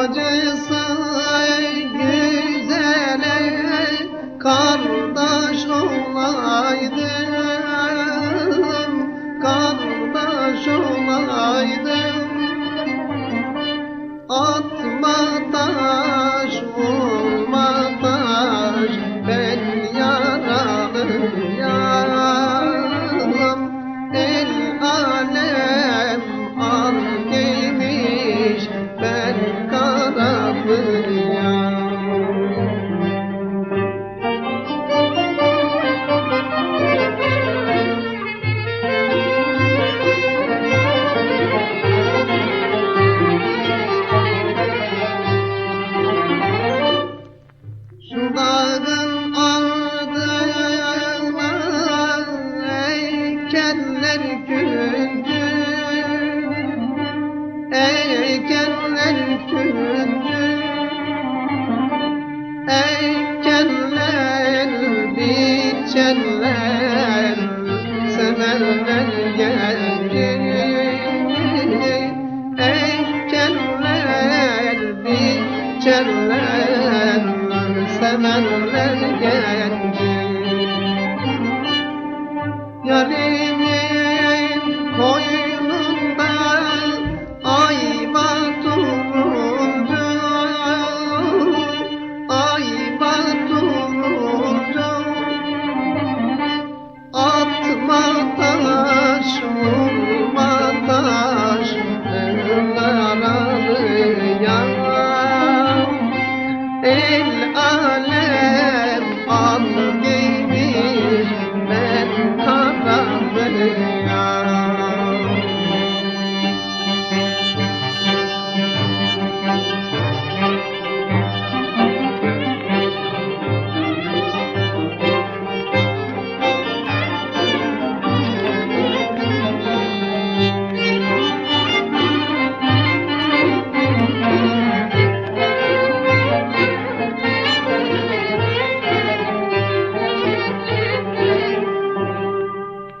Bacısı güzele kardeş olaydım olaydım Atma Eykenler kündü Eykenler kündü Eykenler biçenler Severler genci Eykenler biçenler Severler genci Yarimin koynunda ay batıldı Ay batıldı Atma taş vurma taş Ömürler arıya El alem Allah